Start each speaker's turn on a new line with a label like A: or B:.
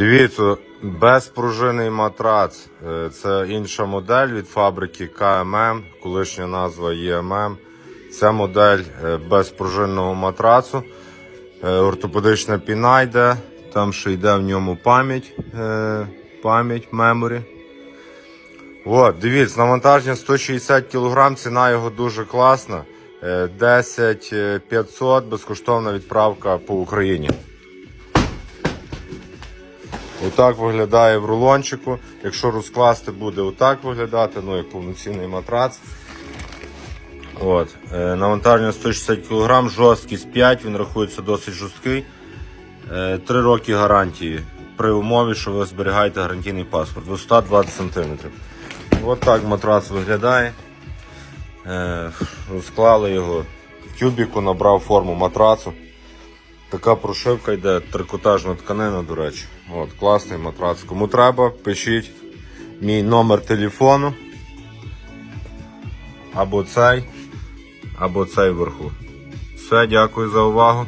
A: Дивіться, безпружинний матрац. Е, Це інша модель від фабрики КММ, колишня назва ЄММ. Ця модель е, безпружинного матрацу. Е, Ортопедична піна йде, там ще йде в ньому пам'ять, пам'ять, меморі. От, дивіться, навантаження 160 кг, ціна його дуже класна. Е, 10 500, безкоштовна відправка по Україні. Отак виглядає в рулончику. Якщо розкласти, буде отак виглядати, ну як повноцінний матрац. От. Е, навантаження 160 кг, жорсткість 5, він рахується досить жорсткий. Е, 3 роки гарантії при умові, що ви зберігаєте гарантійний паспорт. Висота 20 см. От так матрац виглядає. Е, розклали його в тюбіку, набрав форму матрацу. Така прошивка йде, трикотажна тканина, до речі. От, класний матрац. Кому треба, пишіть мій номер телефону. Або цей, або цей вверху. Все, дякую за увагу.